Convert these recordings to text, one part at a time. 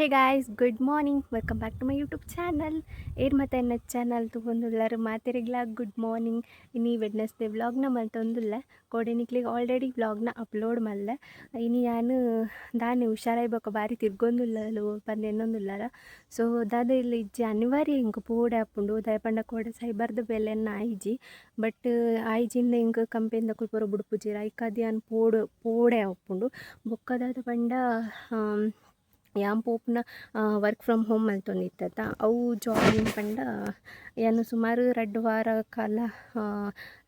Hey guys good morning welcome back to my YouTube channel air ಮತ್ತೆ ನನ್ನ channel ತೊಗೊಂದುಲ್ಲಾರು ಮಾತಿರಿಗ್ಲ ಗುಡ್ ಮಾರ್ನಿಂಗ್ ಇನಿ ವೆಡ್ನೆಸ್ಡೇ ವ್ಲಾಗ್ನ ಮಲ್ತೊಂದುಲ್ಲ. ಕೋಡೆನಿಕ್ಲಿಗೆ ಆಲ್ರೆಡಿ ವ್ಲಾಗ್ನ ಅಪ್ಲೋಡ್ ಮಲ್ಲೆ. ಇನಿ ನಾನು ದಾನೆ ಹುಷಾರಾಯ್ಬೇಕು ಬಾರಿ ತಿರ್ಗೊಂದುಲ್ಲಲು ಪಂದ್ ಎನ್ನೊಂದುಲ್ಲಾರ. ಸೊ ದಾದ ಇಲ್ಲಿ ಇಜ್ಜಿ ಅನಿವಾರ್ಯ ಇಂಕ ಪೋಡೆ ಹಾಪುಂಡು ದಯಪಂಡ ಕೋಡೆ ಸೈಬರ್ದ ಬೆಲೆನ್ನ ಆಯ್ಜಿ. ಬಟ್ ಆಯ್ಜಿಂದ ಇಂಕ ಕಂಪೆಯಿಂದ ಕುಲ್ಪುರ ಬುಡುಪುಜಿರ ಐಕಾದಿಯಾನ್ ಪೋಡು, ಪೋಡೆ ಹಾಪುಂಡು ಬೊಕ್ಕದಾದ ಪಂಡ ಯಾನ್ ಪೋಪ್ನ ವರ್ಕ್ ಫ್ರಮ್ ಹೋಮ್ ಮಲ್ತೊಂದಿತ್ತತ ಅವು ಜಾಬಿನ ಪಂಡ, ಏನು ಸುಮಾರು ರಡ್ಡ್ ವಾರ ಕಾಲ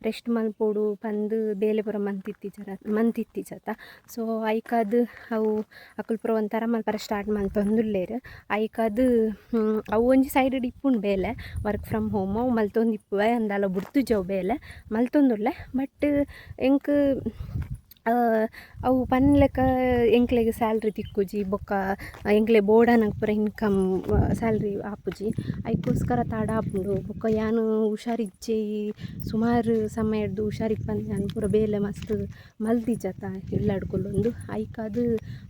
ರೆಸ್ಟ್ ಮಲ್ಪೋಡು ಪಂದ್ ಬೇಲೆ ಪೂರ ಮಂತಿತ್ತಿಜರ ಮಂತಿತ್ತಿಜತ ಸೊ ಐಕಾದು ಅವು ಅಕುಲ್ ಪೂರ ಒಂಥರ ಮಲ್ಪರ ಸ್ಟಾರ್ಟ್ ಮಲ್ತೊಂದುಲ್ಲೆರ್ ಐಕಾದ್ ಅವು ಒಂಜಿ ಸೈಡ್ ಇಪ್ಪುಂಡು ಬೇಲೆ ವರ್ಕ್ ಫ್ರಮ್ ಹೋಮ್ ಅವು ಮಲ್ತೊಂದಿಪ್ಪುವೆ ಅಂದಾಲ ಬುಡ್ತುಜವು ಬೇಲೆ, ಮಲ್ತೊಂದುಲ್ಲೆ. ಬಟ್ ಎಂಕ್ ಅವು ಪನ್ಲೆಕ್ಕ ಎಂಕ್ಲೆಗ್ ಸ್ಯಾಲ್ರಿ ತಿಕ್ಕುಜಿ, ಬೊಕ್ಕ ಎಂಕ್ಲೆ ಬೋಡಾನಗ್ ಪೂರ ಇನ್ಕಮ್ ಸ್ಯಾಲ್ರಿ ಆಪುಜಿ ಐಕೋಸ್ಕರ ತಡ ಆಪುಂಡು ಬೊಕ್ಕ ಯಾನು ಹುಷಾರಿಜ್ಜೆಯಿ ಸುಮಾರು ಸಮಯಡ್ದು ಹುಷಾರಿಪ್ಪಂದು ಯಾನ್ ಪೂರ ಬೇಲೆ ಮಸ್ತ್ ಮಲ್ತಿಜತ ಇಲ್ಲಡ್ಕೊಲ್ಲೊಂದು ಐಕಾದ್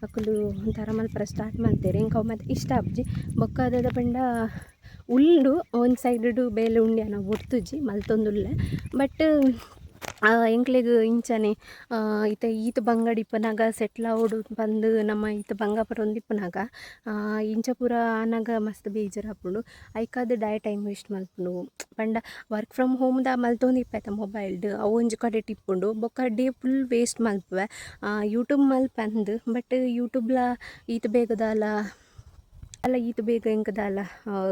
ಅಕುಲು ಒಂಥರ ಮಲ್ಪರ ಸ್ಟಾರ್ಟ್ ಮಲ್ತೆರ್ ಎಂಕ್ ಅವು ಇಷ್ಟ ಆಪುಜಿ ಬೊಕ್ಕ ಅದಾದ ಪಂಡ ಉಳ್ಳು ಒಂದು ಸೈಡ್ ಬೇಲೆ ಉಂಡ್ಯಾನ ನಾವು ಬುಡ್ತುಜಿ ಮಲ್ತೊಂದುಲ್ಲೆ. ಬಟ್ ಎಂಕ್ಲೆಗ್ ಇಂಚನೆ ಇತ್ತೆ ಈತ್ ಬಂಗಡ್ ಇಪ್ಪನಾಗ ಸೆಟ್ಲ್ ಆವೊಡು ಬಂದು ನಮ್ಮ ಈತ್ ಬಂಗಾಪುರ ಒಂದಿಪ್ಪನಾಗ ಆ, ಇಂಚ ಪೂರ ಆನಾಗ ಮಸ್ತ್ ಬೇಜಾರ್ ಆಪುಂಡು. ಐಕಾದ್ ಡೈ ಟೈಮ್ ವೇಸ್ಟ್ ಮಲ್ಪುಂಡು. ಪಂಡ ವರ್ಕ್ ಫ್ರಮ್ ಹೋಮ್ದ ಮಲ್ತೊಂದಿಪ್ಪೆತ ಮೊಬೈಲ್ಡ್ ಅವು ಒಂಜಿ ಕಡೆ ಟಿಪ್ಪುಂಡು. ಬೊಕ್ಕ ಡೇ ಫುಲ್ ವೇಸ್ಟ್ ಮಲ್ಪುವೆ. ಯೂಟ್ಯೂಬ್ ಮಲ್ಪಂದ್ ಬಟ್ ಯೂಟ್ಯೂಬ್ಲ ಈತ್ ಬೇಗದಾಲ ಅಲ್ಲ ಈತ್ ಬೇಗ ಎಂಕದಾಲ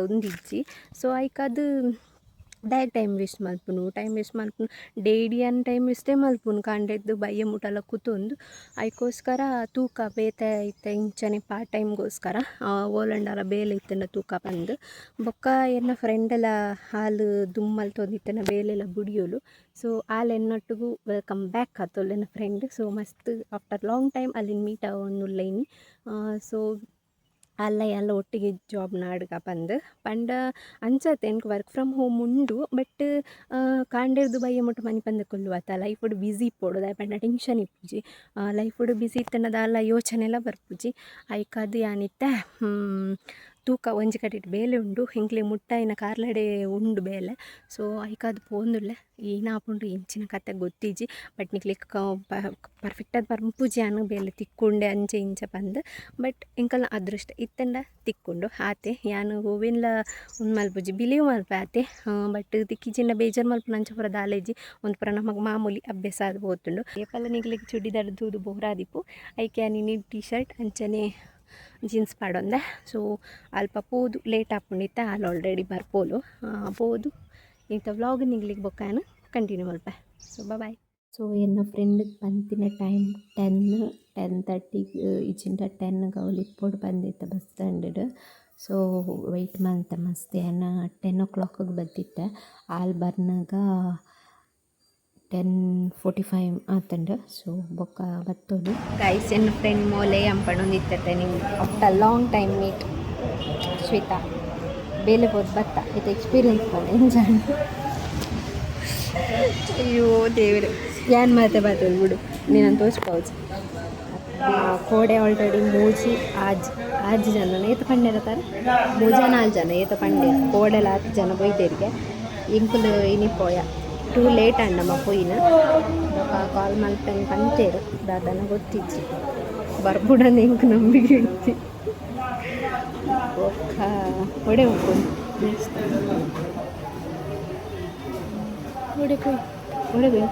ಉಂದಿಜ್ಜಿ ಸೊ ಐಕಾದ್ ಡೈರೆಕ್ಟ್ ಟೈಮ್ ವೇಸ್ಟ್ ಮಲ್ಪುನು ಟೈಮ್ ವೇಸ್ಟ್ ಮಲ್ಪುನು ಅನ್ ಟೈಮ್ ವೇಸ್ಟೇ ಮಲ್ಪುನು. ಕಾಂಡೆದ್ದು ಬಯ್ಯ ಮುಟಲ ಕುತೊಂದು. ಐಕೋಸ್ಕರ ತೂಕ ಬೇತ ಐತೆ, ಇಂಚನೆ ಪಾರ್ಟ್ ಟೈಮ್ಗೋಸ್ಕರ ಓಲಂಡಲ ಬೇಲೆ ಇತ್ತನ ತೂಕ ಬಂದು. ಬೊಕ್ಕ ಎನ್ನ ಫ್ರೆಂಡ್ಲ ಹಾಲು ದುಮ್ಮಲ್ ತೊಂದಿತ್ತನ ಬೇಲೆಲ್ಲ ಬುಡಿಯೋಲು. ಸೊ ಆಲ್ ಎನ್ನೊಟ್ಟಿಗೂ ವೆಲ್ಕಮ್ ಬ್ಯಾಕ್ ಆತೊಲ್ ನನ್ನ ಫ್ರೆಂಡ್ ಸೊ ಮಸ್ತ್ ಆಫ್ಟರ್ ಲಾಂಗ್ ಟೈಮ್ ಅಲ್ಲಿನ ಮೀಟ್ ಆವೊಂದುಲ್ಲೈನಿ. ಸೊ ಅಲ್ಲ, ಎಲ್ಲ ಒಟ್ಟಿಗೆ ಜಾಬ್ ನಾಡ್ಗ ಬಂದು, ಪಂಡ ಅಂಚತ್ತೆ ಎನ್ಕ್ ವರ್ಕ್ ಫ್ರಮ್ ಹೋಮ್ ಉಂಡು ಬಟ್ ಕಾಂಡೆರ್ದು ಬಯ್ಯ ಮುಟ್ಟು ಮನೆ ಪಂದ ಕೊಲ್ಲುವತ್ತ ಲೈಫ್ ಒಡು ಬ್ಯುಸಿ ಇಪ್ಪೋಡು ದಾಯ ಪಂಡ ಟೆನ್ಷನ್ ಇಪ್ಪುಜಿ. ಲೈಫ್ ಒಡು ಬ್ಯುಸಿ ಅಲ್ಲ ಯೋಚನೆ ಎಲ್ಲ ಬರ್ಪುಜಿ. ಐಕಾದ್ ಯಾನಿತ್ತ? ತೂಕ ಒಂಜಿ ಕಡೆ ಬೇಲೆ ಉಂಡು ಎಂಕ್ಲೆ ಮುಟ್ಟಾಯಿನ ಕಾರ್ಲಡೆ ಉಂಡು ಬೇಲೆ. ಸೊ ಐಕಾದ್ ಪೋಂದುಲ್ಲೆ ಏನಾಪುಂಡು ಇಂಚಿನ ಕತೆ ಗೊತ್ತಿಜ್ಜಿ. ಬಟ್ ನಿಕ್ಲೆ ಪರ್ಫೆಕ್ಟಾದ್ ಪರ್ಪುಜಿ ಅನ್ನ ಬೇಲೆ ತಿಕ್ಕೊಂಡೆ ಅಂಚೆ ಇಂಚೆ ಪಂದ್. ಬಟ್ ಎಂಕಲ್ನ ಅದೃಷ್ಟ ಇತ್ತಂಡ ತಿಕ್ಕುಂಡು. ಆತೆ, ಯಾನು ಓವೆನ್ಲ ಒಂದು ಮಲ್ಪುಜಿ ಬಿಲೀವ್ ಮಲ್ಪೆ ಆತೆ. ಬಟ್ ತಿಕ್ಕಿಜಿನ ಬೇಜಾರು ಮಲ್ಪ ನಂಚ ಪುರ ದಾಲೇಜಿ ಒಂದು ಪುರ ನಮಗೆ ಮಾಮೂಲಿ ಅಭ್ಯಾಸ ಆದ್ ಹೋತುಂಡು ಏಪಲ್ಲ ನಿಗ್ಲಿಕ್ಕೆ ಚೂಡಿದಾರ್ ದೂದು ಬೋರಾದಿಪ್ಪು. ಐಕೆ ನೀ ಟೀ ಶರ್ಟ್ ಅಂಚನೆ ಜೀನ್ಸ್ ಪಾಡೊಂದೆ ಸೊ ಅಲ್ಪ ಪೋದು ಲೇಟ್ ಹಾಕೊಂಡಿತ್ತ ಅಲ್ಲಿ ಆಲ್ರೆಡಿ ಆ, ಪೋದು. ಇಂಥ ವ್ಲಾಗ್ ನಿಗ್ಲಿಕ್ಕೆ ಬೊಕ್ಕಾನು ಕಂಟಿನ್ಯೂ ಮಾಡ್ಬೆ ಸೊ ಬಾಯ್ ಸೊ ಎನ್ನ ಫ್ರೆಂಡ್ ಬಂತಿನ ಟೈಮ್ ಟೆನ್ ಟೆನ್ ತರ್ಟಿಗೆ ಇಚಿಂದ ಟೆನ್ ಅವಳು ಪೋಡ್ ಬಂದಿತ್ತು ಬಸ್ ಸ್ಟ್ಯಾಂಡ್ ಸೊ ವೆಯ್ಟ್ ಮಾಡ್ತೆ ಮಸ್ತ್ ಏನ ಟೆನ್ ಓ ಕ್ಲಾಕಿಗೆ ಬಂದಿತ್ತೆ ಆಲ್ ಬರ್ನಾಗ ಟೆನ್ ಫೋರ್ಟಿ ಫೈವ್ ಆತಂಡ. ಸೊ ಬೊಕ್ಕ ಬತ್ತೋದು. ಗೈಸ್ ಎನ್ ಫ್ರೆಂಡ್ ಮೋಲೆ ಅಂಪಣೊಂದಿತ್ತೆ ನೀವು after long time meet Shweta ಬೇಲೆ ಬೋದು ಬತ್ತ. ಇದು ಎಕ್ಸ್ಪೀರಿಯನ್ಸ್ ಮಾಡಿ ಎಂಜಾಯ್ ಅಯ್ಯೋ ದೇವರು. ಏನ್ ಮಾತೆ ಬರ್ತದೆ ಬಿಡು ನೀನು ತೋರಿಸ್ಬೋದು ಕೋಡೆ ಆಲ್ರೆಡಿ ಮೂಜಿ ಆಜ್ ಆಜ್ ಜನ ಏತ ಪಂಡೆ ಇರತ್ತಾರೆ? ಮೂಜ ನಾಲ್ಕು ಜನ ಏತ ಪಂಡೆ ಕೋಡೆಲ ಹತ್ತು ಜನ ಬೈದೇರಿಗೆ ಇಂಕುಲು ಇನಿಪೋಯ. ಟೂ ಲೇಟ್ ಅಂಡಮ್ಮ ಪೋಯಿನ ಕಾಲ್ ಮಲ್ಪೆನ್ ಪಂತೇರು ದಾದನ ಗೊತ್ತಿಜ್ಜಿ ಬರ್ಬುಡಂದ ಇಂಕು ನಂಬಿಕೆ ಇಡ್ತಿ ಒಕ್ಕ ಹೊಡೆ ಉಂಕೊಂಡು ಹೊಡೆ ಕೊಯ್ ಹೊಡೆ ಕೊಯ್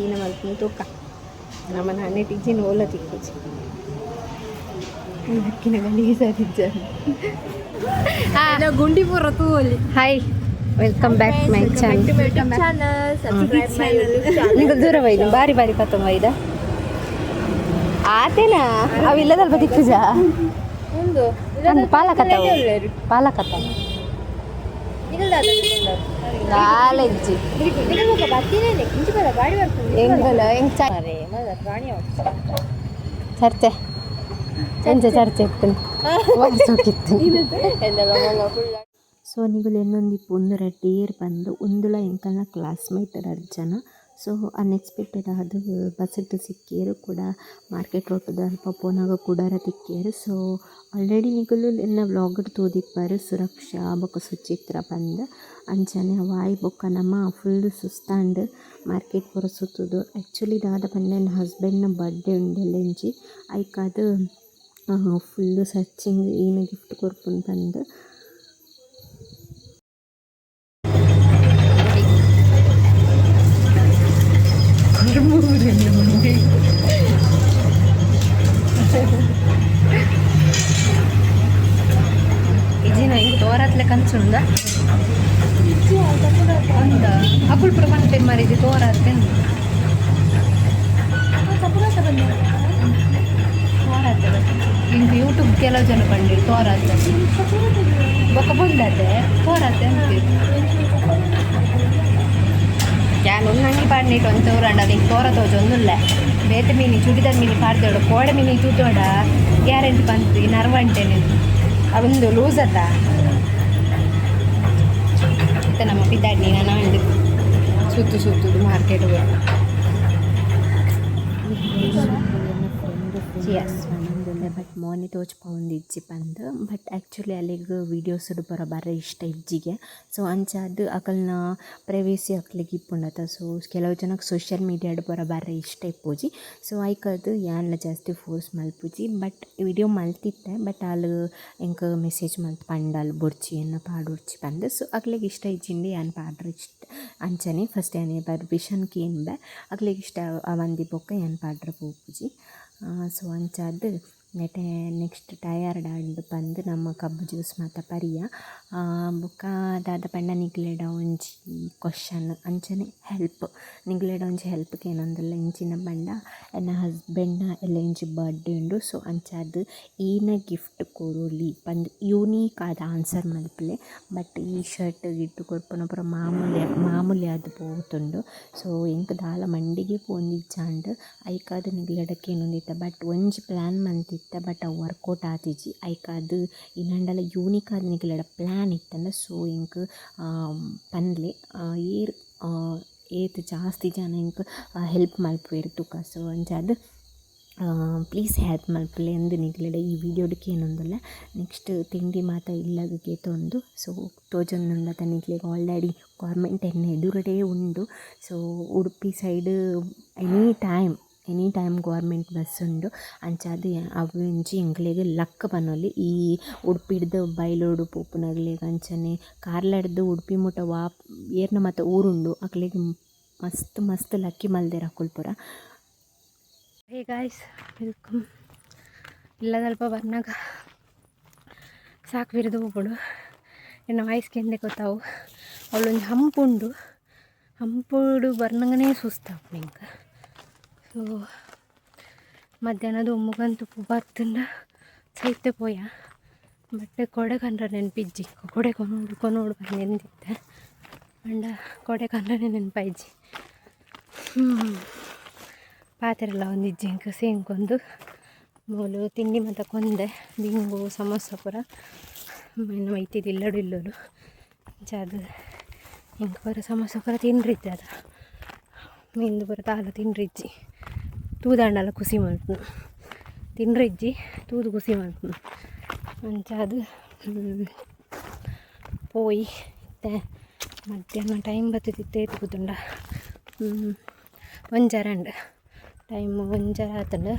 ಈನ ಮಲ್ಪನ ತೂಕ ನಮ್ಮನ ಹಣ್ಣೆ ಟಿಜ್ಜಿನ ಓಲ ಗುಂಡಿಪುರ hi welcome back my channel ದೂರ ಬೈದು ಬಾರಿ ಬಾರಿ ಪತ್ತೊಂಬ ಬೈದ ಆತೇನಾ? ಅವಿಲ್ಲದಲ್ಪ ತಿಕ್ಕುಜ ಒಂದು. ಪಾಲಕತ್ತ ಕಾಲೇಜಿ. ಚರ್ಚೆ. ಎಂಚ ಚರ್ಚೆ ಇತ್ತು? ಸೊ ನಿಗುಲು ಎನ್ನೊಂದಿಪ್ಪು ಉಂದರ ಡೇರ್ ಬಂದು ಉಂದುಲ ಎಂಕಲ್ನ ಕ್ಲಾಸ್ಮೇಟ್ ಅರ್ಜನ ಸೊ ಅನ್ಎಕ್ಸ್ಪೆಕ್ಟೆಡ್ ಅದು ಬಸ್ಸಿಟ್ಟು ಸಿಕ್ಕಿಯರು ಕೂಡ ಮಾರ್ಕೆಟ್ ರೋಟದ ಅಲ್ಪ ಪೋನಾಗ ಕೂಡಾರ ತಿಕ್ಕಿಯರು ಸೊ ಆಲ್ರೆಡಿ ನಿಗಲು ಎನ್ನ ವ್ಲಾಗಡ್ ತೋದಿಪ್ಪರು ಸುರಕ್ಷಾ ಬೊಕ್ಕ ಸುಚಿತ್ರ ಬಂದು. ಅಂಚನೆ ವಾಯ್ ಬೊಕ್ಕ ನಮ್ಮ ಫುಲ್ ಸುಸ್ತಾಂಡ್ ಮಾರ್ಕೆಟ್ ಪೂರ ಸುತ್ತುದು ಆ್ಯಕ್ಚುಲಿ ದಾದ ಪಂಡ ನನ್ನ ಹಸ್ಬೆಂಡ್ನ ಬರ್ಡೇ ಉಂಡೆಲ್ಲಂಚಿ ಐಕ್ ಅದು ಫುಲ್ ಸರ್ಚಿಂಗ್ ಏನು ಗಿಫ್ಟ್ ಕೊರ್ಪುನ್ ಪಂದ್ ಇಜಿನ ಹಿಂಗೆ ತೋರತ್ಲೆ ಕನ್ಸುಂದ ಕಂಡು ತೋರತ್ತೆ ಬೊಕ್ಕ ಬಂದತ್ತೆ ತೋರತ್ತೆ ಅಂತೀವಿ ನಾನು ನಂಗೆ ಪಾಡ್ನಿಟ್ಟು ಒಂದು ತೋರಂಡ ನಿಂಗೆ ತೋರ ತೋಜೊಂದುಲ್ಲ ಬೇತೆ ಮೀನಿ ಚುಡಿದಾರ್ ಮೀನಿ ಪಾಡ್ದೋಡು ಕೋಡೆ ಮೀನಿ ತೂತೋಡ ಗ್ಯಾರಂಟಿ ಬಂತು ಈ ನರ್ವಂಟೆ ಅವೊಂದು ಲೂಸ್ ಅದ ಮತ್ತೆ ನಮ್ಮ ಪಿದ್ದಾಡಿ ನಾನು ಅಂಡು ಸುತ್ತು ಸುತ್ತುದು ಮಾರ್ಕೆಟ್ ಮೋನಿ ತೋಚ್ಪೌಂದು ಇಜ್ಜಿ ಪಂದ್ ಬಟ್ ಆ್ಯಕ್ಚುಲಿ ಅಲ್ಲಿಗೆ ವೀಡಿಯೋಸ್ ಬರ ಬರ ಇಷ್ಟ ಇಜ್ಜಿಗೆ. ಸೊ ಅಂಚಾದ್ ಅಕಲ್ನ ಪ್ರೈವೇಸಿ ಅಕ್ಲಿಗೆ ಇಪ್ಪುಂಡತ. ಸೊ ಕೆಲವು ಜನಕ್ಕೆ ಸೋಷಿಯಲ್ ಮೀಡಿಯಾಡ್ ಬರ ಬರ ಇಷ್ಟ ಇಪ್ಪುಜಿ. ಸೊ ಐಕದು ಯಾನ್ಲ ಜಾಸ್ತಿ ಫೋರ್ಸ್ ಮಲ್ಪುಜಿ. ಬಟ್ ವಿಡಿಯೋ ಮಲ್ತಿತ್ತೆ. ಬಟ್ ಅಲ್ಲಿ ಎಂಕ ಮೆಸೇಜ್ ಮಲ್ತ್ ಪಂಡಲ್ ಬೊಡ್ಚಿ ಎನ್ನ ಪಾಡುಡ್ಚಿ ಪಂದ್. ಸೊ ಅಕ್ಲಿಗೆ ಇಷ್ಟ ಇಜ್ಜಿಂಡಿ ಯಾನ್ ಪಾಡ್ರ ಇಷ್ಟ ಅಂಚನೆ. ಫಸ್ಟ್ ಯಾನೆ ಪರ್ಮಿಷನ್ ಕೇನ್ಬೆ. ಅಕ್ಲಿಗೆ ಇಷ್ಟ ಅವಂದಿ ಬೊಕ್ಕ ಯಾನ್ ಪಾಡ್ರ ಪೋಪುಜಿ. ಸೊ ಅಂಚಾದ್ ನೆಟೆ ನೆಕ್ಸ್ಟ್ ಟಯರ್ಡ್ ಆಂಡ್ ಬಂದು ನಮ್ಮ ಕಬ್ಬು ಜ್ಯೂಸ್ ಮಾತ ಪರಿಯ. ಬೊಕ ದಾದ ಪಂಡ ನಿಗ್ಲೆಡ ಒಂಜಿ ಕ್ವಶನ್ ಅಂಚನೆ ಹೆಲ್ಪ್ ನಿಗ್ಲೆಡ ಒಂಜಿ ಹೆಲ್ಪ್ಗೆ ಏನೊಂದುಲ್ಲ, ಇಂಚಿನ ಪಂಡ ಎನ್ನ ಹಸ್ಬೆಂಡ್ನ ಎಲ್ಲ ಇಂಚಿ ಬರ್ಡೇ ಉಂಡು. ಸೊ ಅಂಚಾದ್ ಈನ ಗಿಫ್ಟ್ ಕೊರೋಲಿ ಪಂದ್ ಯೂನೀಕ್ ಆದ ಆನ್ಸರ್ ಮಲ್ಪಲೆ. ಬಟ್ ಈ ಶರ್ಟ್ ಗಿಟ್ಟು ಕೊರ್ಪುನ ಪೂರ ಮಾಮೂಲಿ ಮಾಮೂಲಿ ಅದು ಪೋತುಂಡು. ಸೊ ಎಂಕ್ ದಾಲ ಮಂಡಿಗೆ ಪೋಂದಿಜ್ಜಾಂಡ್. ಐಕಾದ ನಿಗ್ಲೆಡಕ್ಕೆ ಏನೊಂದಿತ್ತ ಬಟ್ ಒಂಜಿ ಪ್ಲ್ಯಾನ್ ಮಂತಿತ್ತ. ಬಟ್ ಅವು ವರ್ಕೌಟ್ ಆತಿಜಿ ಐಕಾದ್ ಇನಂಡಲ ಯೂನಿಕ್ ಆದ ನಿಗ್ಲೆಡ ಪ್ಲ್ಯಾನ್ ಇತ್ತಂಡ ಸೊ ಎಂಕ್ ಪನ್ಲೆ ಏರ್ ಏತ್ ಜಾಸ್ತಿ ಜನ ಎಂಕ್ ಹೆಲ್ಪ್ ಮಲ್ಪುವೆರ್ ತುಕ. ಸೊ ಅಂಚಾದ್ ಪ್ಲೀಸ್ ಹೆಲ್ಪ್ ಮಲ್ಪಲೆ ಅಂದು ನಿಗ್ಲೆಡ ಈ ವಿಡಿಯೋಡಕ್ಕೆ ಏನೊಂದಲ್ಲ ನೆಕ್ಸ್ಟ್ ತಿಂಡಿ ಮಾತ್ರ ಇಲ್ಲದಕ್ಕೆ ತೊಂದು ಸೊ ತೋಜೊಂದುಂಡ ನಿಗ್ಲೆಗ್ ಆಲ್ರೆಡಿ ಗೌರ್ಮೆಂಟ್ ಎನ್ನ ಎದುರುಗಡೆ ಉಂಡು. So Udupi side any time any time government bus ಉಂಡು, ಅಂಚಾದ್ ಅವೊಂಜಿ ಎಂಕ್ಲೆಗ್ ಲಕ್ ಪನೊಲಿ ಈ ಉಡುಪಿಡ್ದು ಬೈಲೋಡು ಪೋಪುನಗ್ಲೆಗ್ ಅಂಚನೆ ಕಾರ್ಲಡ್ದು ಉಡುಪಿ ಮುಟ ವಾ ಏರ್ನ ಮಾತ ಊರುಂಡು, ಅಕ್ಲೆಗ್ ಮಸ್ತ್ ಮಸ್ತ್ ಲಕ್ಕಿ ಮಲ್ದೆರ್ ಕುಲ್ಪುರ ಪೂರ. ಹೇ ಗಾಯ್ಸ್ ವೆಲ್ಕಮ್ ಇಲ್ಲದಲ್ಪ ಬರ್ನಾಗ ಸಾಕು ಬಿರಿದು ಹೋಗ್ಬಿಡು ಇನ್ನು ವಾಯ್ಸ್ ಗೊತ್ತಾವು ಅವಳೊಂದು ಹಂಪುಂಡು. ಹಂಪುಡು ಬರ್ನಂಗನೇ ಸುಸ್ತಾವು ನಿಂಗೆ. ಸೊ ಮಧ್ಯಾಹ್ನದ ಒಮ್ಮಗಂತೂ ಬರ್ತಂಡ ಸೈತೆ ಪೋಯ. ಬಟ್ಟೆ ಕೊಡೆ ಕಂಡ್ರೆ ನೆನಪಿಜ್ಜಿ. ಕೊಡೆ ಕೊನೋಡು ಕೊನೋಡು ಬಂದು ಅಂಡ ಕೊಡೆ ಕಂಡ್ರೆ ನೆನಪಾಯ್ಜಿ ಹ್ಞೂ ಪಾತ್ರೆಲ್ಲ ಒಂದು ಸೇಂಕೊಂದು ಮೂಲು ತಿಂಡಿ ಮತ್ತು ಕೊಂದೆ. ಬಿಂಗು ಸಮೋಸ ಪೂರ. ಇನ್ನು ಮೈತಿದ್ದು ಇಲ್ಲಡು ಇಲ್ಲೋಲು ಜಾದು ಹಿಂಗೆ ಪೂರ ಸಮೋಸ ಪೂರ ತಿನ್ರಿದ್ದೆ ಅದು. ಮಿಂದು ಪೂರ ತಾಲ ತಿನ್ರಿಜ್ಜಿ. ತೂದಾಂಡಲ ಕುಸಿ ಮಲ್ಪು ತಿನ್ರಿಜ್ಜಿ ತೂದು ಖುಷಿ ಮುಂಚೆ ಅದು ಪೋಯಿ ಮಧ್ಯಾಹ್ನ ಟೈಮ್ ಬತ್ತಿತ್ತೆ ಕೂತುಂಡ ಒಂಜರಂಡ್ ಟೈಮ್ ಒಂಜರ ಆತಂಡು.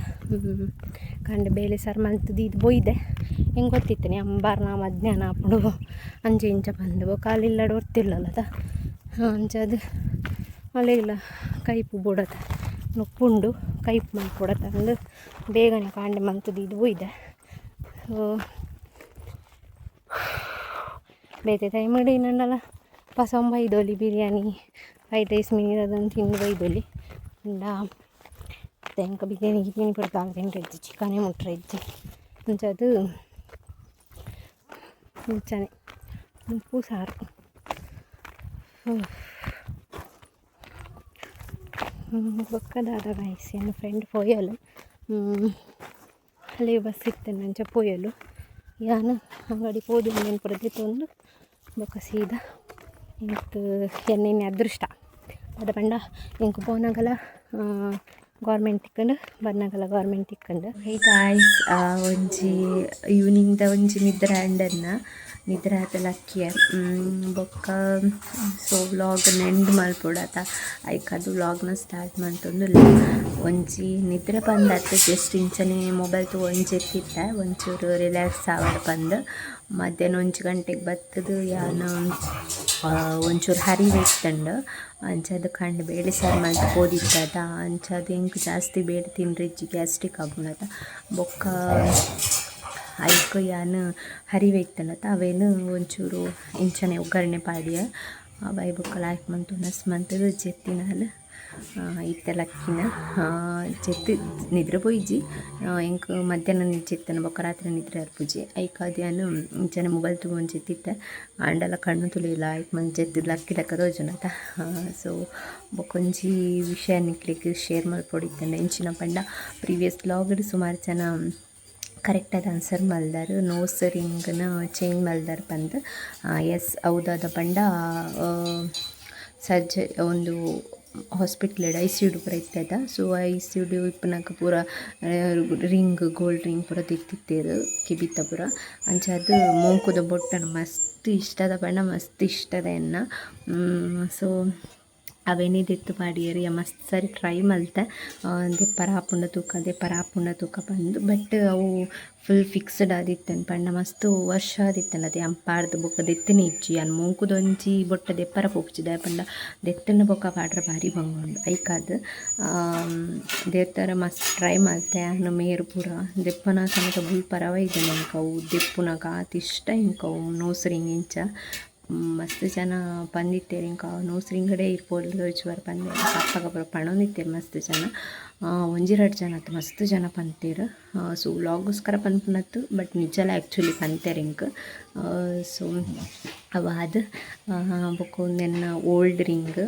ಕಂಡು ಬೇಳೆ ಸಾರು ಮಲ್ತದ್ದು ಇದು ಬೊಯ್ದೆ. ಹೆಂಗೆ ಗೊತ್ತಿತ್ತೇನೆ, ಅಂಬಾರ್ ಅಂಬಾರ್ನ ಮಧ್ಯಾಹ್ನ ಆಪುಂಡು ಅಂಜೆ ಇಂಚ ಬಂದು ಕಾಲಿಲ್ಲಡು ಹೊರ್ತಿಲ್ಲಲ್ಲದ ಅಂಜದು ಅಂಚದು ಇಲ್ಲ, ಕೈಪು ಬುಡತ ನುಪ್ಪುಂಡು ಕೈಪು ಮಲ್ಪುಡತ ಅಂದು ಬೇಗನೆ ಕಾಂಡೆ ಮಲ್ತದ್ದು ಇದು ಬೊಯ್ದೆ ಸೊ ಬೇತೆ ಟೈಮ್ ಇಡೀ ನಂಡಲ್ಲ ಪಸಂಬ ಬೈದೋಲಿ ಬಿರಿಯಾನಿ, ಫ್ರೈಡ್ ರೈಸ್ ಮೀನು ಅದನ್ನು ತಿಂದು ಬೈದೋಲಿ ಅಂಡ ತೆಂಕ ಬಿರಿಯಾನಿ, ಗಿರಿಯಾನಿ ಪಡ್ತಾಗ ತಿಂಡ್ರಿಜ್ಜಿ ಚಿಕನೇ ಮುಟ್ರಿಜ್ಜಿ ಅಂಚದು ಮುಂಚಾನೆ, ಉಪ್ಪು, ಸಾರು. ಬೊಕ್ಕದಾದ ಗಾಯ್ಸ್ ನನ್ನ ಫ್ರೆಂಡ್ ಪೋಯಲು ಅಲ್ಲಿ ಬಸ್ ಸಿಗ್ತೇನೆ ಅಂಚ ಪೋಯಲು. ಯಾನ ಅಂಗಡಿ ಪೋದು ನೆನಪುರದೆ ತೊಂದು ಬೊಕ್ಕ ಸೀದಾ ಇಂತ ಎಣ್ಣೆಣ್ಣೆ ಅದೃಷ್ಟ. ಅದ ಪಂಡ ಇಂಕು ಪೋನಾಗಲ ಗೌರ್ಮೆಂಟ್ ಇಕ್ಕಂಡು ಬರ್ನಾಗಲ್ಲ ಗೌರ್ಮೆಂಟ್ ಇಕ್ಕಂಡು ಹೇ ಗಾಯ್ಸ್ ಒಂಜಿ ಈವ್ನಿಂಗ್ದ ಒಂಜಿ ನಿದ್ರೆ ಆಂಡನ್ನ ನಿದ್ರ ಆತ ಅಕ್ಕಿಯ ಬೊಕ್ಕ ಸೊ ವ್ಲಾಗ್ ನೆಂಡ್ ಮಲ್ಪೊಡಾತ ಐಕ್ ಅದು ವ್ಲಾಗ್ನ ಸ್ಟಾರ್ಟ್ ಮಂತೊಂದುಲ್ಲ ಒಂಜಿ ನಿದ್ರೆ ಬಂದಾತ ಜಸ್ಟ್ ಇಂಚನೆ ಮೊಬೈಲ್ ತು ಒಂಜಿ ಒಂಚೂರು ರಿಲ್ಯಾಕ್ಸ್ ಆವಡ್ ಬಂದು. ಮಧ್ಯಾಹ್ನ ಒಂಜಿ ಗಂಟೆಗೆ ಬತ್ತದು, ಯಾನ ಒಂಚೂರು ಹರಿವೆತ್ತಂಡು ಅಂಚದು ಕಂಡು ಬೇಳೆ ಸಾರು ಮಾಡಿ ಪೋದಿತ್ತದ ಅಂಚದು ಇಂಕ್ ಜಾಸ್ತಿ ಬೇಳೆ ತಿಂಡ್ರೆ ಗ್ಯಾಸ್ಟ್ರಿಕ್ ಆಗುಣದ ಬೊಕ್ಕ ಐಕ್ ಯಾನ್ ಹರಿವೆತ್ತನತ ಅವೇನು ಒಂಚೂರು ಇಂಚನೆ ಒಗ್ಗರಣೆ ಪಾಡಿಯ. ಅವ ಬೊಕ್ಕಲ ಹಾಕಿ ಮಂತು ನಸ್ ಮಂತದು ಜೆತ್ತಿನಾಲ್ ಇತ್ತಲಕ್ಕಿನ ಲಕ್ಕಿನ ನಿದ್ರೆ ಪೋಯಿಜಿ. ಎಂಕ್ ಮಧ್ಯಾಹ್ನ ಜೆತ್ತನ ಬೊಕ್ಕ ರಾತ್ರಿ ನಿದ್ರೆ ಅರ್ಪುಜಿ ಐಕಾದ್ಯಾನು ಇಂಚನೆ ಮೊಬೈಲ್ ತಗೊಂಡು ಚೆತ್ತಿತ್ತ ಆಂಡಲ ಕಣ್ಣು ತುಳಿಯಿಲ್ಲ, ಐಕ್ ಮಂದಿ ಚೆತ್ತು ಲಕ್ಕಿ ಲಕ್ಕ ತೋಜುನತ. ಸೊ ಬೊಕೊಂಜಿ ವಿಷಯ ನಿಕ್ಲಿಕ್ಕೆ ಶೇರ್ ಮಲ್ಪೊಡಿತ್ತಂಡ ಇಂಚಿನ ಪಂಡ. ಪ್ರೀವಿಯಸ್ ಬ್ಲಾಗ್ಡ್ ಸುಮಾರು ಜನ ಕರೆಕ್ಟಾದ ಆನ್ಸರ್ ಮಲ್ದಾರು. ನೋಸ್ ರಿಂಗ್ನ ಚೇಂಜ್ ಮಲ್ದಾರ್ ಬಂದು ಎಸ್ ಹೌದಾದ ಪಂಡ ಸರ್ಜ ಒಂದು ಹಾಸ್ಪಿಟ್ಲ್ ಐ ಸಿ ಡು ಪೂರ ಇತ್ತೆದ ಸೊ ಐ ಸಿ ಇಪ್ಪನಾಗ ಪೂರ ರಿಂಗ್, ಗೋಲ್ಡ್ ರಿಂಗ್ ಪೂರ ತಿಕ್ತಿತ್ತೇರು ಕಿಬಿತ್ತ ಪೂರ. ಅಂಚಾದ್ ಮೋಂಕುದ ಬೊಟ್ಟನ ಮಸ್ತ್ ಇಷ್ಟದ ಬಣ್ಣ ಮಸ್ತ್ ಇಷ್ಟದ ಎನ್ನ. ಸೊ ಅವೇನೇ ಮಾಡಿಯರಿ ಮಸ್ತ್ ಸರಿ ಟ್ರೈ ಮಲ್ತೆ ದೆಪ್ಪರ ಪರಾಪುಂಡ ತೂಕ, ಅದೇ ಪರಾಪುಂಡ ತೂಕ ಬಂದು ಬಟ್ ಅವು ಫುಲ್ ಫಿಕ್ಸ್ಡ್ ಆದಿತ್ತನ್ ಪಂಡ ಮಸ್ತ್ ವರ್ಷ ಆದಿತ್ತನ, ಅದೇ ಅಂಪಾರ್ದು ಬೊಕ್ಕ ದೆತ್ತಿನ ಇಜ್ಜಿ, ಅನ್ ಮೂಂಕುದೊಂಜಿ ಬೊಟ್ಟ ದೆಪ್ಪರ ಪೋಕ್ಚಿದ ಪಂಡ ದೆತ್ತನ ಬೊಕ್ಕ ಪಾಡ್ರೆ ಭಾರಿ ಬಂಗೊಂಡು, ಐಕಾದ್ ದೇವ್ತರ ಮಸ್ತ್ ಟ್ರೈ ಮಲ್ತೆ ಅನ್ನು ಮೇರು ಪೂರ, ದೆಪ್ಪನ ಸಮೇತ ಬುಲ್ ಪರವ ಇದೆ ಇಂಕವು ದೆಪ್ಪುನಗ ಆತಿಷ್ಟ ಅವು ನೋಸ್ರಿಂಗ್ ಇಂಚ ಮಸ್ತ್ ಜನ ಬಂದಿತ್ತೇರು ಇಂಕ ನೋಸ್ರಿಂಗಡೆ ಇರ್ಬೋದು ಯೋಚುವರ್ ಬಂದೆ ಅಪ್ಪಗ ಪೂರ ಪಣೊಂದಿತ್ತೇರು ಮಸ್ತ್ ಜನ ಆ, ಒಂಜಿರಡು ಜನ ಮಸ್ತ್ ಜನ ಪಂತೇರು. ಸೊ ವ್ಲಾಗೋಸ್ಕರ ಪನ್ಪುನತ್ತು, ಬಟ್ ನಿಜಲ ಆ್ಯಕ್ಚುಲಿ ಪಂತೆ ರಿಂಗ್ ಸೊ, ಅವಾದ ಬೊಕ್ಕು ನೆನ್ನ ಓಲ್ಡ್ ರಿಂಗ್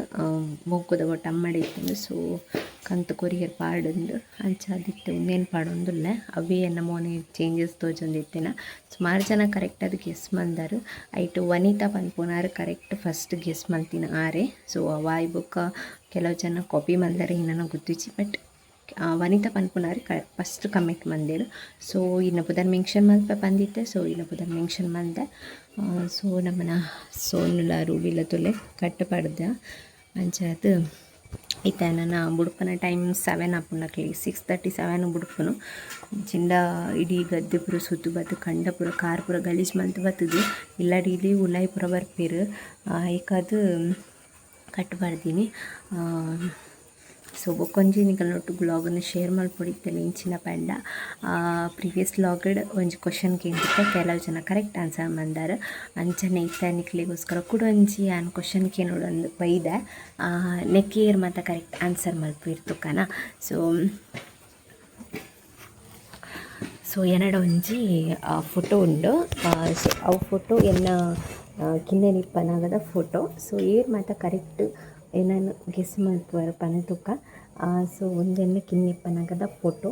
ಮೊಕ್ಕುದ ಒಟ್ಟು ಅಮ್ಮಡಿ ಇತ್ತು ಸೊ, ಕಂತು ಕೊರಿಯರ್ ಪಾಡುಂಡು. ಅಂಚಾದಿತ್ತು ಒಂದೇನು ಪಾಡೊಂದುಲ್ಲ. ಅವೇ ಎನ್ನ ಮೋನೆ ಚೇಂಜಸ್ ತೋಜೊಂದಿತ್ತೇನ. ಸುಮಾರು ಜನ ಕರೆಕ್ಟ್ ಅದು ಗೆಸ್ ಮಂದಾರು. ಐಟು ವನಿತಾ ಪನ್ಪುನಾರು ಕರೆಕ್ಟ್ ಫಸ್ಟ್ ಗೆಸ್ ಮಲ್ತಿನ ಆರೆ. ಸೊ, ಅವಾಯ್ ಬುಕ್ ಕೆಲವು ಜನ ಕಾಪಿ ಮಲ್ದಾರೆ ಇನ್ನೂ ಗೊತ್ತಿಚ್ಚಿ, ಬಟ್ ವನಿತಾ ಪನ್ಪುನಾರಿ ಕ ಫಸ್ಟ್ ಕಮೆಂಟ್ ಮಂದೇರು ಸೊ ಇನ್ನು ಬುಧನ್ ಮೆನ್ಷನ್ ಮಲ್ಪ ಬಂದಿತ್ತೆ ಸೊ ಇನ್ನು ಬುಧನ್ ಮೆನ್ಷನ್ ಮಂದೆ ಸೊ ನಮ್ಮನ ಸೋನುಲ ರೂಬಿಲ ತುಲೆ ಕಟ್ಟಪಡ್ದೆ. ಅಂಚಾದು ಇತ್ತ ನನ್ನ ಬುಡುಪನ ಟೈಮ್ ಸೆವೆನ್ ಆಪುನಕ್ಲಿ ಸಿಕ್ಸ್ ತರ್ಟಿ ಸೆವೆನ್ ಬುಡುಪನು. ಚಿಂಡ, ಇಡೀ ಗದ್ದೆ ಪುರ ಸುತ್ತು ಬತ್ತು, ಕಂಡ ಪುರ, ಕಾರ್ ಪುರ ಗಲೀಜ್ ಮಂತ್ ಬತ್ತದು. ಇಲ್ಲ ಡೀಲಿ ಉಲಾಯಿ ಪುರ ಬರ್ಪೇರು. ಏಕಾದು ಸೊ ಬೊಕೊಂಜಿ ನಿಕಲ್ನೊಟ್ಟು ಬ್ಲಾಗನ್ನು ಶೇರ್ ಮಾಡ್ಕೊಡಿದ್ದೇನೆ ಇಂಚಿನ ಪಂಡ ಪ್ರೀವಿಯಸ್ ಬ್ಲಾಗಡ್ ಒಂಜಿ ಕ್ವಶನ್ ಕೇಂದ್ರಕ್ಕೆ ಕೆಲವು ಜನ ಕರೆಕ್ಟ್ ಆನ್ಸರ್ ಮಂದಾರ ಅಂಚನೆ ಇತ್ತ ನಿಕ್ಲಿಗೋಸ್ಕರ ಕೂಡ ಒಂಜಿ ಆನ್ ಕ್ವಶನ್ ಕೇಳೋಡೊಂದು ಬೈದೆ ನೆಕ್ಕಿಯರ್ ಮಾತ್ರ ಕರೆಕ್ಟ್ ಆನ್ಸರ್ ಮಲ್ಪಿರ್ತುಕನ ಸೊ ಸೊ ಎನ್ನಡ ಒಂಜಿ ಫೋಟೋ ಉಂಡು ಸೊ ಅವು ಫೋಟೋ ಎನ್ನ ಕಿನ್ನೆ ನಿಪ್ಪನಾಗದ ಫೋಟೋ ಸೊ ಏರ್ ಮಾತ ಕರೆಕ್ಟ್ ಏನಾನು ಗೆಸ್ ಮಲ್ಪುವರು ಪನತುಕ ಸೊ ಒಂದೆನ್ನ ಕಿನ್ನಿಪ್ಪನಾಗದ ಫೋಟೋ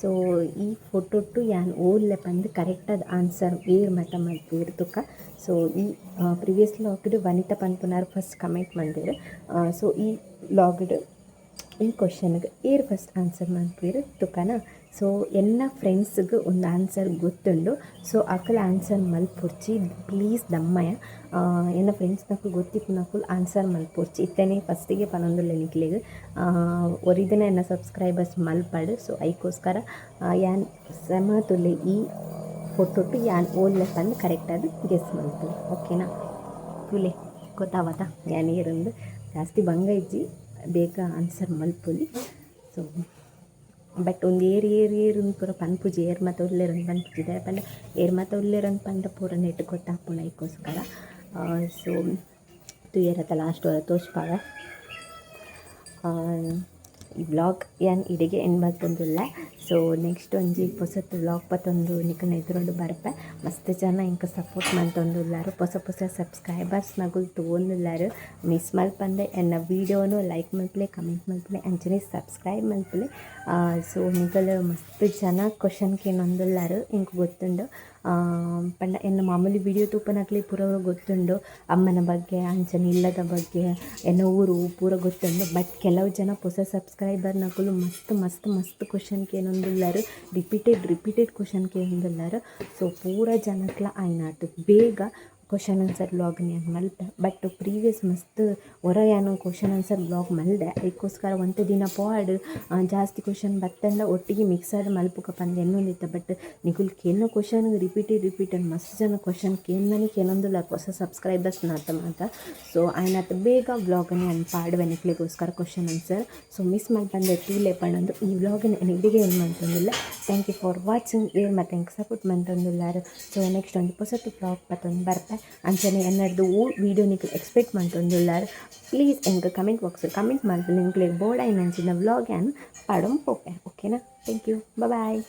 ಸೊ ಈ ಫೋಟೋ ಟು ಯಾನ್ ಓಲ್ಲೆ ಬಂದು ಕರೆಕ್ಟಾದ ಆನ್ಸರ್ ಏರ್ ಮತ ಮಾಡ್ತೀವಿ ತುಕ್ಕ ಸೊ ಈ ಪ್ರಿವಿಯಸ್ ಲಾಗ್ಡ್ ವನಿತಾ ಪನ್ಪುನಾರು ಫಸ್ಟ್ ಕಮೆಂಟ್ ಮಾಡಿದ್ರು ಸೊ ಈ ಲಾಗ್ಡ್ ಈ ಕ್ವಶನ್ಗೆ ಏರ್ ಫಸ್ಟ್ ಆನ್ಸರ್ ಮಾಡ್ತೀರಿ ತುಕನ. ಸೊ ಎಲ್ಲ ಫ್ರೆಂಡ್ಸ್ಗೆ ಒಂದು ಆನ್ಸರ್ ಗೊತ್ತುಂಡು. ಸೊ ಅಕಲ್ ಆನ್ಸರ್ ಮಲ್ಪೊರ್ಚಿ. ಪ್ಲೀಸ್ ದಮ್ಮಯ್ಯ. ಎಲ್ಲ ಫ್ರೆಂಡ್ಸ್ನಕು ಗೊತ್ತಿಪ್ಪು ನಕುಲ್ ಆನ್ಸರ್ ಮಲ್ಪೊರ್ಚಿ. ಇತ್ತೇನೆ ಫಸ್ಟಿಗೆ ಪನ್ನೊಂದು ನಿಕ್ಲಿಗೆ ಒರಿದಿನ ಎನ್ನ ಸಬ್ಸ್ಕ್ರೈಬರ್ಸ್ ಮಲ್ಪಾಡು. ಸೊ ಐಕೋಸ್ಕರ ಯಾನ್ ಸಮ ಈ ಫೋಟೋ ಟು ಯಾನ್ ಓಲ್ಲೆ ಕರೆಕ್ಟ್ ಕರೆಕ್ಟಾಗಿ ಗೆಸ್ ಮಲ್ತು ಓಕೆನಾ ತುಲೆ ಗೊತ್ತಾವತ್ತ ಯಾನ್ ಏರೊಂದು? ಜಾಸ್ತಿ ಬಂಗ ಇಜ್ಜಿ, ಬೇಗ ಆನ್ಸರ್ ಮಲ್ಪುಲಿ. ಸೊ ಬಟ್ ಒಂದು ಏರ್ ಏರ್ ಏರ್ ಪೂರ ಪನ್ಪುಜಿ ಏರ್ ಮತ್ತು ಪೂಜೆ ಪನ್ಪುಜಿದೆ ಪಂಡ, ಏರ್ ಮತ್ತು ಒಂದು ಪಂಡ ಪೂರ ನೆಟ್ ಗೊತ್ತಾಪುಣ ಇದಕ್ಕೋಸ್ಕರ ಸೊ ತುಯರತ್ತ ಲಾಸ್ಟ್ ತೋಚ್ಪಾಗ ಈ ಬ್ಲಾಗ್ ಏನು ಇಡಿಗೆ ಏನು ಮಲ್ತೊಂದುಲ್ಲ ಸೊ ನೆಕ್ಸ್ಟ್ ಒಂಜಿ ಹೊಸ ವ್ಲಾಗ್ ಪತ್ತೊಂದು ನಿಕಲ್ನ ಎದುರುಂಡು ಬರ್ಪೆ ಮಸ್ತ್ ಜನ ಇಂಕ ಸಪೋರ್ಟ್ ಮಂತೊಂದುಲ್ಲಾರು ಹೊಸ ಹೊಸ ಸಬ್ಸ್ಕ್ರೈಬರ್ಸ್ ನಗುಲು ತಗೊಂದುಲ್ಲಾರು ಮಿಸ್ ಮಲ್ಪಂದೆ ಎನ್ನ ವೀಡಿಯೋನು ಲೈಕ್ ಮಲ್ಪಲೆ ಕಮೆಂಟ್ ಮಲ್ಪಲೆ, ಅಂಚನೆ ಸಬ್ಸ್ಕ್ರೈಬ್ ಮಲ್ಪಲೆ. ಸೊ ನಿಗಲ್ ಮಸ್ತ್ ಜನ ಕ್ವಶನ್ ಕೇನೊಂದುಲ್ಲಾರು ಇಂಕ ಗೊತ್ತುಂಡು. ಪಂಡ ಎನ್ನ ಮಾಮೂಲಿ ವಿಡಿಯೋ ತೂಪನಕ್ಲಿ ಪೂರ ಗೊತ್ತುಂಡು. ಅಮ್ಮನ ಬಗ್ಗೆ, ಅಂಚನೆ ಇಲ್ಲದ ಬಗ್ಗೆ, ಎನ್ನ ಊರು ಪೂರ ಗೊತ್ತುಂಡು. ಬಟ್ ಕೆಲವು ಜನ ಹೊಸ ಸಬ್ಸ್ಕ್ರೈಬರ್ ನಕಲು ಮಸ್ತ್ ಮಸ್ತ್ ಮಸ್ತ್ ಕೇನೊಂದುಲ್ಲಾರು ರಿಪೀಟೆಡ್ ರಿಪೀಟೆಡ್ ಕ್ವಶನ್ ಕೇನೊಂದುಲ್ಲಾರು ಸೊ ಪೂರ ಜನಕ್ಲ ಆಯ್ನಾಟ್ ಬೇಗ ಕ್ವಶನ್ ಆನ್ಸರ್ ಬ್ಲಾಗ್ ನಾನು ಮಲ್ಪೆ ಬಟ್ ಪ್ರೀವಿಯಸ್ ಮಸ್ತ್ ಹೊರ ಏನು ಕ್ವಶನ್ ಆನ್ಸರ್ ಬ್ಲಾಗ್ ಮಲ್ದೆ. ಅದಕ್ಕೋಸ್ಕರ ಒಂದು ದಿನ ಪಾಡ್ ಜಾಸ್ತಿ ಕ್ವಶನ್ ಬತ್ತಂಡ ಒಟ್ಟಿಗೆ ಮಿಕ್ಸಡ್ ಮಲ್ಪುಕ ಪಂದೆ ಎನ್ನೊಂದಿತ್ತ ಬಟ್ ನಿಗುಲ್ ಕೇನ ಕ್ವಶನ್ ರಿಪೀಟೆಡ್ ರಿಪೀಟೆಡ್ ಮಸ್ತ್ ಜನ ಕ್ವಶನ್ ಕೇಂದನೆ ಕೇನೊಂದಿಲ್ಲ ಹೊಸ ಸಬ್ಸ್ಕ್ರೈಬರ್ಸ್ ನಾತ ಮಾತ. ಸೊ ಆಯ್ನತ್ ಬೇಗ ಬ್ಲಾಗನ್ನು ನಾನು ಪಾಡುವೆ ನಿಕ್ಲಿಗೋಸ್ಕರ ಕ್ವಶನ್ ಆನ್ಸರ್ ಸೊ ಮಿಸ್ ಮಾಡ್ಬಂದೆ ತೂಲೆ ಪಣ್ಣಂದು ಈ ಬ್ಲಾಗನ್ನ ಎಡಿಗೆ ಏನು ಮಾಡ್ತಂದಿಲ್ಲ. ಥ್ಯಾಂಕ್ ಯು ಫಾರ್ ವಾಚಿಂಗ್ ಏರ್ ಮತ್ತೆ ಹೆಂಗೆ ಸಪೋರ್ಟ್ ಮಾಡ್ತಂದಿಲ್ಲಾರು ಸೊ ನೆಕ್ಸ್ಟ್ ಒಂದು ಹೊಸತು ಬ್ಲಾಗ್ ಪತ್ತೊಂದು ಬರ್ಪೆ ಅಂಚನೆ ಎನ್ನಡ್ದು ವೀಡಿಯೋ ನಿಕ್ಲು ಎಕ್ಸ್ಪೆಕ್ಟ್ ಮಾಡ್ತಂದಿಲ್ಲಾರು ಪ್ಲೀಸ್ ಎಂಗೆ ಕಮೆಂಟ್ ಬಾಕ್ಸ್ ಕಮೆಂಟ್ ಮಾಡ್ತೀನಿ ನಿಂಕ್ಲಿಗೆ ಬೋರ್ಡ್ ಆಯ್ನ ಅಂಚಿನ ವ್ಲಾಗ್ ಏನು ಪಾಡೋಮ್ ಪೋಪೆ ಓಕೆನಾ ಥ್ಯಾಂಕ್ ಯು ಬಾಯ್